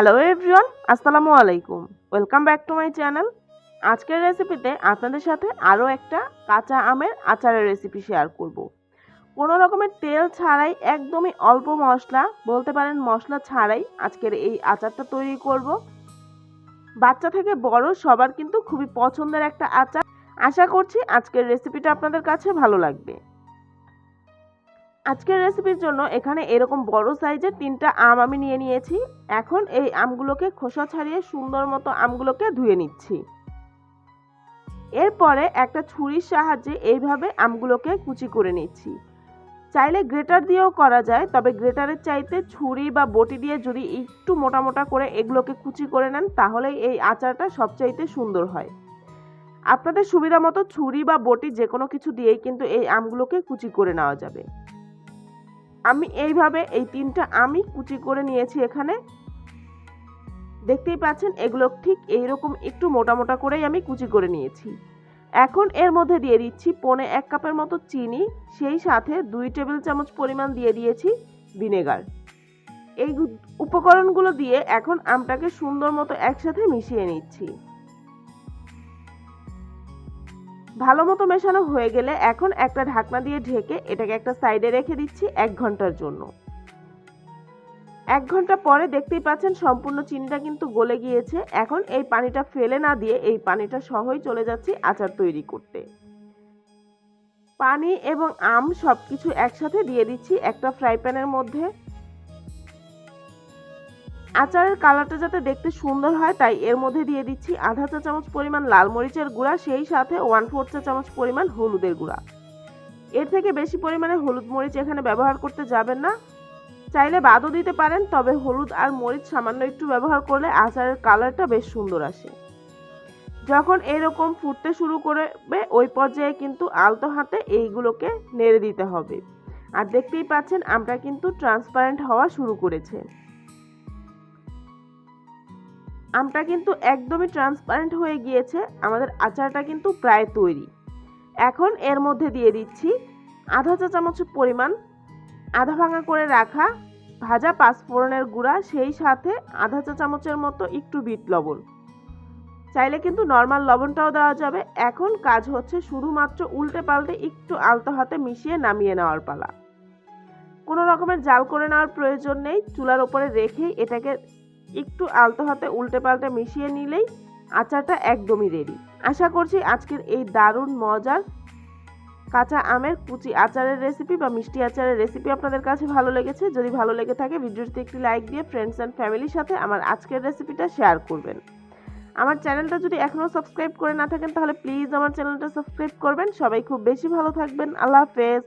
Hello everyone আসসালামু আলাইকুম welcome back to my channel আজকের রেসিপিতে আপনাদের সাথে আরও একটা কাঁচা আমের আচারের রেসিপি শেয়ার করব। কোনো রকমের তেল ছাড়াই একদমই অল্প মশলা, বলতে পারেন মশলা ছাড়াই আজকের এই আচারটা তৈরি করব। বাচ্চা থেকে বড় সবার কিন্তু খুবই পছন্দের একটা আচার আশা করছি আজকের রেসিপিটা আপনাদের কাছে ভালো লাগবে আজকের রেসিপির জন্য এখানে এরকম বড় সাইজের তিনটা আম আমি নিয়ে নিয়েছি। এখন এই আমগুলোকে খোসা ছাড়িয়ে সুন্দর মতো আমগুলোকে ধুয়ে নিচ্ছি। এরপরে একটা ছুরির সাহায্যে এইভাবে আমগুলোকে কুচি করে নিচ্ছি। চাইলে গ্রেটার দিয়েও করা যায়, তবে গ্রেটারের চাইতে ছুরি বা বটি দিয়ে যদি একটু মোটা মোটা করে এগুলোকে কুচি করে নেন, তাহলেই এই আচারটা সবচাইতে সুন্দর হয়। আপনাদের সুবিধা মতো ছুরি বা বটি যে কোনো কিছু দিয়েই কিন্তু এই আমগুলোকে কুচি করে নেওয়া যাবে। আমি এইভাবে এই তিনটা আমি কুচি করে নিয়েছি এখানে। দেখতেই পাচ্ছেন, এগুলো ঠিক এইরকম একটু মোটা মোটা করেই আমি কুচি করে নিয়েছি। এখন এর মধ্যে দিয়ে দিচ্ছি পনে এক কাপের মতো চিনি, সেই সাথে দুই টেবিল চামচ পরিমাণ দিয়ে দিয়েছি ভিনেগার। এই উপকরণগুলো দিয়ে এখন আমটাকে সুন্দর মতো একসাথে মিশিয়ে নিচ্ছি। ভালো মতো মেশানো হয়ে গেলে এখন একটা ঢাকনা দিয়ে ঢেকে এটাকে একটা সাইডে রেখে দিচ্ছি এক ঘণ্টার জন্য। এক ঘণ্টা পরে দেখতেই পাচ্ছেন সম্পূর্ণ চিনিটা কিন্তু গলে গিয়েছে। এখন এই পানিটা ফেলে না দিয়ে এই পানিটা সহই চলে যাচ্ছি আচার তৈরি করতে। পানি এবং আম সবকিছু একসাথে দিয়ে দিচ্ছি একটা ফ্রাই প্যানের মধ্যে। আচারের কালারটা যাতে দেখতে সুন্দর হয়, তাই এর মধ্যে দিয়ে দিচ্ছি আধা চা চামচ পরিমাণ লাল মরিচের গুঁড়া, সেই সাথে ওয়ান ফোর চা চামচ পরিমাণ হলুদের গুঁড়া। এর থেকে বেশি পরিমাণে হলুদ মরিচ এখানে ব্যবহার করতে যাবেন না। চাইলে বাদও দিতে পারেন, তবে হলুদ আর মরিচ সামান্য একটু ব্যবহার করলে আচারের কালারটা বেশ সুন্দর আসে। যখন এরকম ফুটতে শুরু করবে, ওই পর্যায়ে কিন্তু আলতো হাতে এইগুলোকে নেড়ে দিতে হবে। আর দেখতেই পাচ্ছেন, আমরা কিন্তু ট্রান্সপারেন্ট হওয়া শুরু করেছে। আমটা কিন্তু একদমই ট্রান্সপারেন্ট হয়ে গিয়েছে, আমাদের আচারটা কিন্তু প্রায় তৈরি। এখন এর মধ্যে দিয়ে দিচ্ছি আধা চা চামচ পরিমাণ আধা ভাঙা করে রাখা ভাজা পাঁচফোড়নের গুঁড়া, সেই সাথে আধা চা চামচের মতো একটু বিট লবণ। চাইলে কিন্তু নর্মাল লবণটাও দেওয়া যাবে। এখন কাজ হচ্ছে শুধুমাত্র উল্টে পাল্টে একটু আলতো হাতে মিশিয়ে নামিয়ে নেওয়ার পালা। কোনো রকমের জাল করে নেওয়ার প্রয়োজন নেই। চুলার ওপরে রেখেই এটাকে একটু আলতো হাতে উল্টে পাল্টে মিশিয়ে নিলেই আচারটা একদমই রেডি আশা করছি আজকের এই দারুণ মজার কাঁচা আমের কুচি আচারের রেসিপি বা মিষ্টি আচারের রেসিপি আপনাদের কাছে ভালো লেগেছে, যদি ভালো লেগে থাকে ভিডিওটিতে একটি লাইক দিয়ে ফ্রেন্ডস অ্যান্ড ফ্যামিলির সাথে আমার আজকের রেসিপিটা শেয়ার করবেন। আমার চ্যানেলটা যদি এখনও সাবস্ক্রাইব করে না থাকেন, তাহলে প্লিজ আমার চ্যানেলটা সাবস্ক্রাইব করবেন। সবাই খুব বেশি ভালো থাকবেন। আল্লাহ হাফেজ।